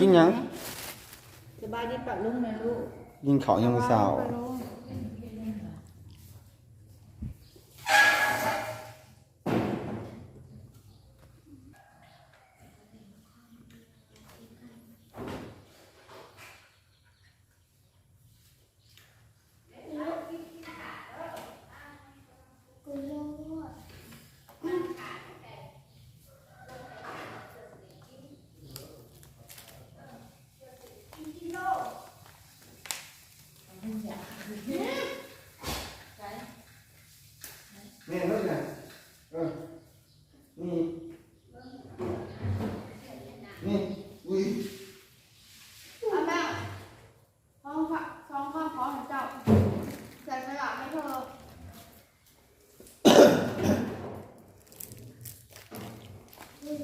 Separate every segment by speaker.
Speaker 1: กินหยัง
Speaker 2: สบายดีปะลุงแม่ลูก
Speaker 1: กินข้าวยังมื้อเช้า
Speaker 2: ไปลุง
Speaker 1: แม่รู้จักเออนี่นี่อุ้ย
Speaker 3: เอาแม่ห้องฝะสองข้อขอของเจ้าใส่สลับให้เธอ คนเราเราเ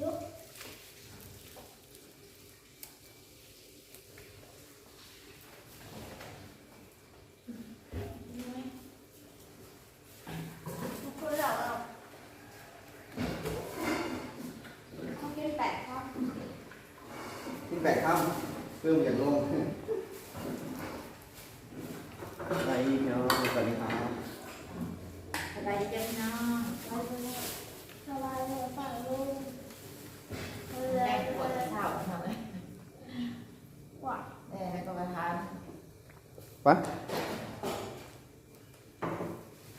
Speaker 3: ขากินแปดครับ
Speaker 1: กินแปดคำเพิ่มอย่างลงไปเนาะสวัสดีครับ
Speaker 2: สบายดีจ้ะพี่น้อง
Speaker 3: สบายเลยป่ะลูก
Speaker 2: แม่ปวดเท้าทำไม
Speaker 3: กว่า
Speaker 2: แม่ก็มาทาน
Speaker 1: ไป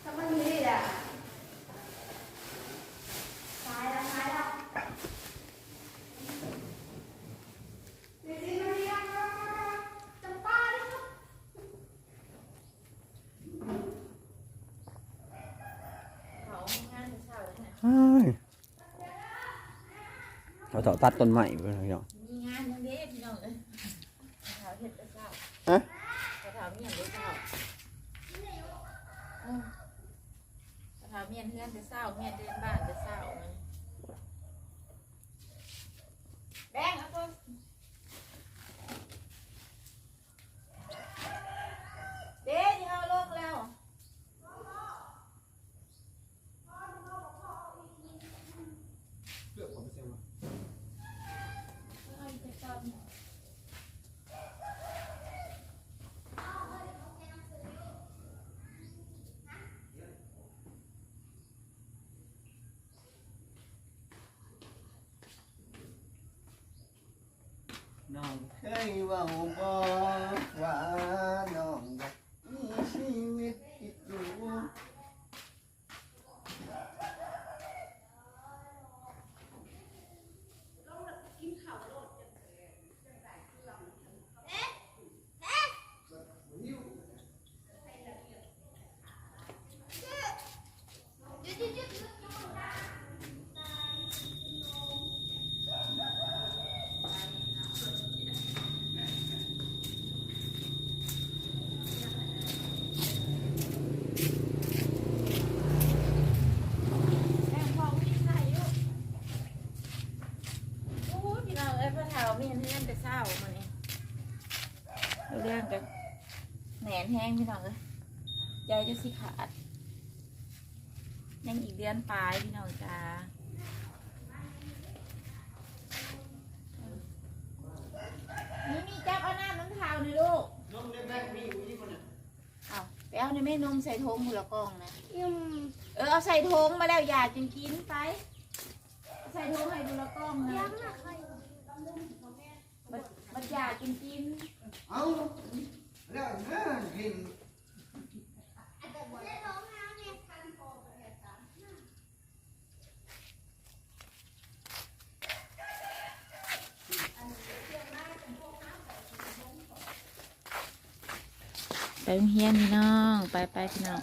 Speaker 3: ถ้ามันมีอะตายแล้วตายแล้วจริงๆมันมีอะไรจะป้าดิ
Speaker 2: เขางานเช้าแล้วนะ
Speaker 1: เฮ้ย เราต่อตัดต้นใหม่ไปเนาะ
Speaker 2: มีงานยังเด้พี่น้องเอ้ยเขาเฮ็ดแต่เช้า
Speaker 1: ฮะ
Speaker 2: เขาถามเมียนแต่เช้าเออเขาถามเมียนเฮือนแต่เช้าเมียนเดินบ้านแต่เช้ามันแบงเอาตัวเด้ที่เขาลงแล้ว
Speaker 1: น้องเคยเว่าบอกว่าน้องอยากมีชีวิตที่อยู่
Speaker 2: แม่พ่อวิ่งใส่อยู่โอ้ยพี่น้ องเอ้ยพ่อเฒ่ามีเงินแต่เช้ามื้อนี้เอาเรื่องกันแหนนแห้งพี่น้องเอ้ยใจจะสิขาด ยังอีกเดือนปลายพี่น้องจ้านี่มีจับเอาน้ำน้ำเท้าหน่อยลูก
Speaker 1: น้องเล่นแบกมีอยู่ที่คนน่ะ
Speaker 2: เอาไปเอาในแม่นมใส่ทงหัวละกองนะ
Speaker 3: อืม
Speaker 2: เออเอาใส่ทงมาแล้วอย่าจึงกินไป ใส่ทงให้ดูละกองนะ
Speaker 3: ยังอะใคร
Speaker 2: มันมันอยากกินกิน
Speaker 1: เอาแล้วเด้อกิน
Speaker 2: ไปโรงเฮียนพี่น้อง ไปไปพี่น้อง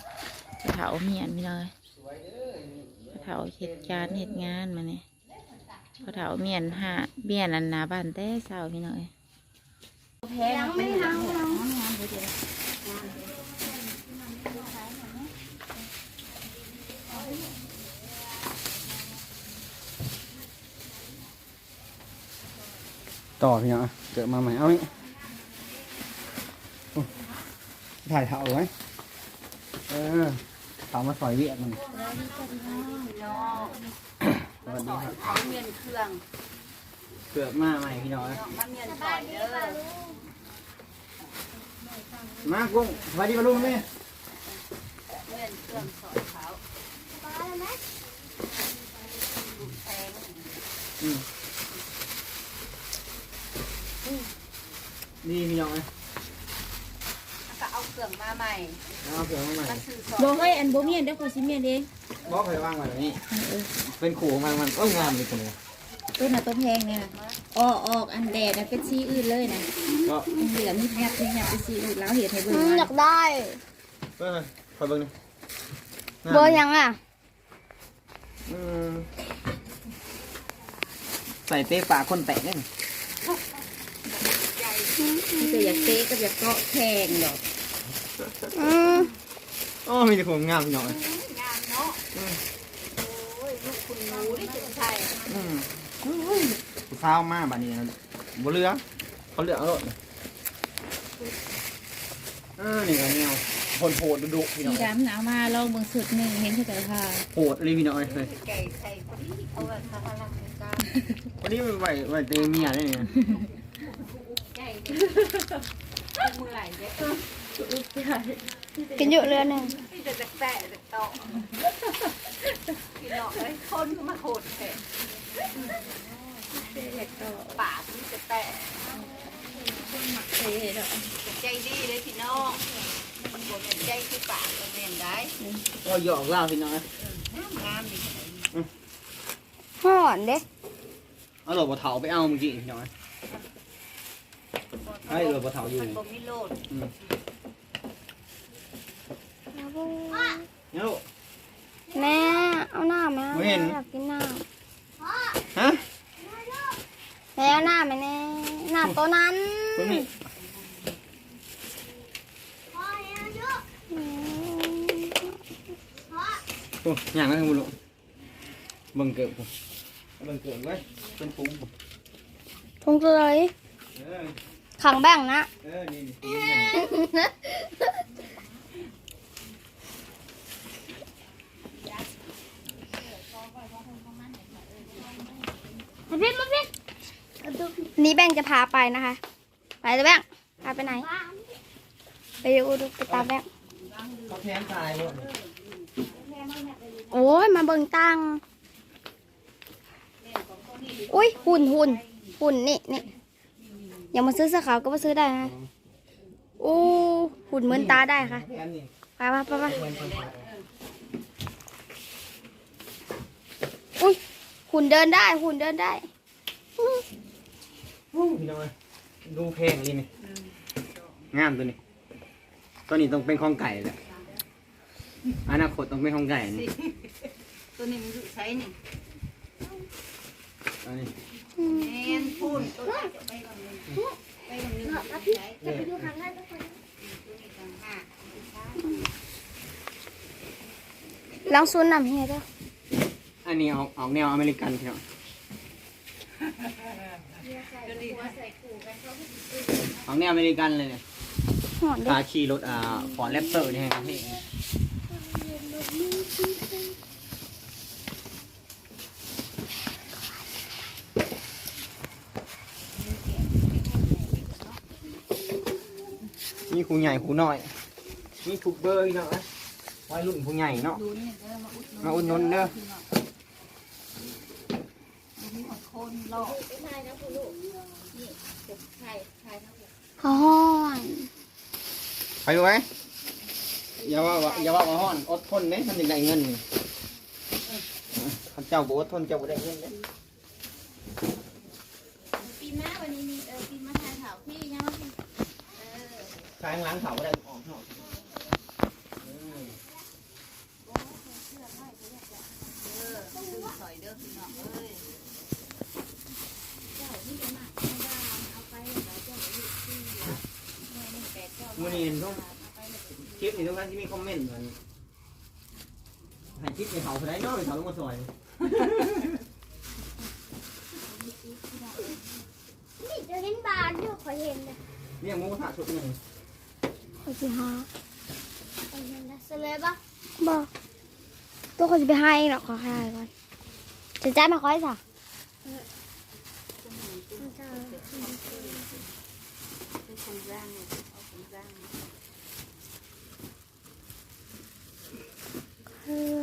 Speaker 2: ไปเถาเมียนพี่น้อง
Speaker 1: สวยเด้อนี่
Speaker 2: ไปเถาเหตุการณ์เหตุงานมาเนี่ย พอเถาเมียนหาเมียนอันนาบ้านแต่เช้าพี่น้องแพง
Speaker 3: ยังไม่ทำเรา
Speaker 2: งานเดี๋ยว
Speaker 1: ต่อพี่เนาะเกิดมาใหม่เอานี่ถ่ายเถาไว้เออเถามาสอยเวียดมัน สวัสดีครับ
Speaker 3: เขาเมียนเครื่อง
Speaker 1: เกือบมาใหม่พี่น้อย
Speaker 4: มาเมียนก่อนเด้อ
Speaker 1: มากุ้งสวัสดีมาลุงแม่
Speaker 4: เมียนเครื่องสอนเขา
Speaker 3: ปลาอะไรไหม
Speaker 4: แพง
Speaker 1: อืมนี่พี่น้อง
Speaker 4: ก็เอาเครื่องมาใหม่
Speaker 1: เอาเผื่อมาใหม่
Speaker 4: มาซื้อสอ
Speaker 2: บ่
Speaker 4: น
Speaker 2: เฮ้ยอันบ่เมียนเด้อขอยสิเมียนเอง
Speaker 1: บอกเคยว่างไว้แบบนี้ เป็นขู่ของมันมันก็งามเลยคนนี้
Speaker 2: ตัวน่ะตัวแพงเนี่ยนะออกออกอันแดดน่ะเป็นสีอื่นเลยนะ
Speaker 1: ก็
Speaker 2: อันเหลืองมีแพบมีแพบเป็นสีอื่นแล้วเห็นให้เบิ่ง
Speaker 3: อืม
Speaker 2: ว่า
Speaker 3: อยากได้
Speaker 1: เออคอยเบิ่งนี่
Speaker 3: เบอร์ยังอะ
Speaker 1: อืมใส่เต้ปากคนแตกเนี่ย
Speaker 2: มันก็อยากเตะกับอยากเกาะแพงดอก
Speaker 3: อืม
Speaker 1: โอ้มีแต่ของงามพี่น้อง
Speaker 4: งามเนาะโอ้ยลูกคุณหนูนี่จะใช่
Speaker 1: อืมผู้สาวมาบัดนี้นะบ่เหลือเขาเหลือเอารถอ่านี่ก็แนวคนโหดดุๆพี่น้
Speaker 2: สี
Speaker 1: อง
Speaker 2: ดำหนาวมาลองเบิ่งสุดหนึ่งเห็นเขาแต่ค่ะ
Speaker 1: โหดเลยพี่น้องเอ้ย
Speaker 4: ไก่ใส่คนนี้เอาไว้ทำอะไรกัน
Speaker 1: วันนี้มันไหวไหวเตะเมียได้เนี่ย
Speaker 4: ไก่ มือไหลเด็ก
Speaker 3: กินอยู่เรือหนึ่ง
Speaker 4: ที่จะแตะจะโตกินหลอกเลยคนก็มาโหดแทนปากนี่จะแตะใจดีเลยพี่น้องมันใจคือปากมันเรียนได้
Speaker 1: ก็หยอกเล่าพี่น้องเอ้ย
Speaker 4: งามดี
Speaker 3: ห่อนเด้
Speaker 1: เอาหลบเถาไปเอาเมื่อกี้พี่น้องเอ้ย ให้หลบบ่เถาอยู่
Speaker 4: มันบ่มีโลด
Speaker 1: อืมเนี่ยลูก
Speaker 3: แม่เอาหน้าไหม
Speaker 1: ไม่เห็น
Speaker 3: อยากกินหน้า
Speaker 1: ฮะ
Speaker 3: แม่เอาหน้าไหมแน่หน้าตัวนั้น
Speaker 1: ตรงนี้
Speaker 3: อืม
Speaker 1: โอ้ย่างนั่นบุลุเบังเกิดผมเบังเกิดไว้เป็นฟุ้งผม
Speaker 3: ทุงเลย
Speaker 1: เออ
Speaker 3: ขังแบ่งนะ
Speaker 1: เออนี่นี่
Speaker 3: มาพี่มาพี่นี่แบ่งจะพาไปนะคะ ไปเลยแบ่งพาไปไหน ไปดูดูไปตามแบ่ง
Speaker 1: เขาแทนตายเลย
Speaker 3: โอ้ยมาเบิ่งตังอุ้ยหุ่นหุ่นหุ่นนี่นี่ อย่ามาซื้อเสื้อขาวก็มาซื้อได้นะโอ้หุ่นเหมือนตาได้ค่ะ
Speaker 1: แทนนี่
Speaker 3: ไปไปไปไป
Speaker 1: แทนคนตาย
Speaker 3: อุ้ยหุ่นเดินได้ หุ่นเดินได้
Speaker 1: พี่น้อยดูเพลงนี่นี่งามตัวนี้ ตัวนี้ต้องเป็นของไก่แหละอนาคตต้องเป็นของไก่นี่
Speaker 4: ตัวนี้มันอยู่ใช้นี่
Speaker 1: อันนี้
Speaker 4: แมนพูดตัวนี้จะไปบางนึงไปบางนึงใช้
Speaker 1: เนี่ย
Speaker 4: ตัวนี้ต่างหาก
Speaker 3: ลองซุนนำเฮียด้วย
Speaker 1: อันนี้ออกออกแนวอเมริกันพี่น้อง
Speaker 4: ตัวนี้
Speaker 1: ออกแนวอเมริกันเลยเนี่ย
Speaker 3: หอนด้ว
Speaker 1: พายขี่รถอ่าฟอร์ดแรปเตอร์นี่ครับพี่ มีครูใหญ่ครูน้อย มีทุกเบอร์พี่น้องนะวัยรุ่นครูใหญ่เนาะ
Speaker 4: ดูนี่เด้อมาอุด
Speaker 1: มาอุ่นนนเด้อ
Speaker 4: มีหัวโคนหลอก
Speaker 3: หอน
Speaker 1: ไปดูไหมอย่าว่าว่าอย่าว่าว่าฮ้อนอดทนเนี่ยมันจะได้เงินข้าเจ้าบ่อดทนเจ้าบ่ได้เงินเด้
Speaker 2: ปีหน้าวันนี้มีเออปีมาทานเถาพี่ยังว่าพี่
Speaker 1: ทางหล้างเขาบ่ได้ออกนอก
Speaker 4: สอยเมื่องเนี้
Speaker 1: ทุกคลิปนี้ทุกท่านที่มีคอมเมนต์เหมือนให้คลิปในเขาไหนเนาะไปเขาลงมาซอย
Speaker 3: นี่จะเห็นบานอยู่ขอเห็นเลย
Speaker 1: เรียมูกระทะชุดหนึ่ง
Speaker 3: ขอสิหาขอเลยะจ่ายมาขอให้สะ
Speaker 4: ต
Speaker 3: เออ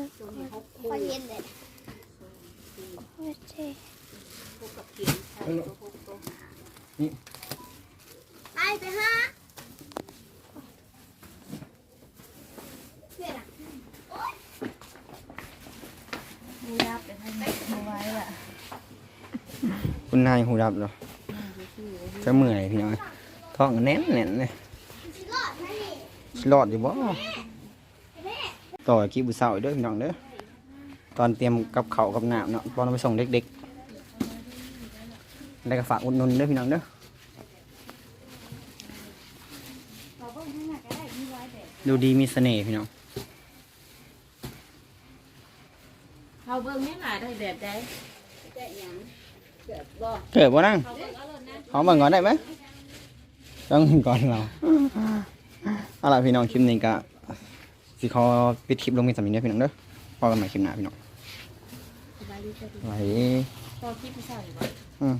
Speaker 3: ขอเย็นเลยโอเคไปไปฮะ
Speaker 2: มีรับแต่ท่านไม่ไว้ละ
Speaker 1: คุณนายหูดับเหรอจะเมื่อยพี่น้องท้องแน่นแน่นเลยสิรอดอยู่บ่ต่อกี้บุษาวอีกด้อพี่น้องเด้อตอนเตรียมกับเขากับน้ำเนาะตอนไปส่งเด็กๆแล้วก็ฝากอุดหนุนเด้อพี่น้องเด้อดูดีมีเสน่ห์พี่น้อง
Speaker 2: เขาเบิ่งไม่หนาได้แบบใดได้ยัง
Speaker 1: เกิดบ่นั่งเขาเบิ่งก่อนได้ไหมต้องก่อนเราเอาล่ะพี่น้องคลิปนี้ก็สิขอปิดคลิปลงมีสามีเด้อพี่น้องเด้อพอกันใหม่คลิปหน้าพี่น้องไหล
Speaker 2: พอคิดไม่ใช่หรอ
Speaker 1: อืม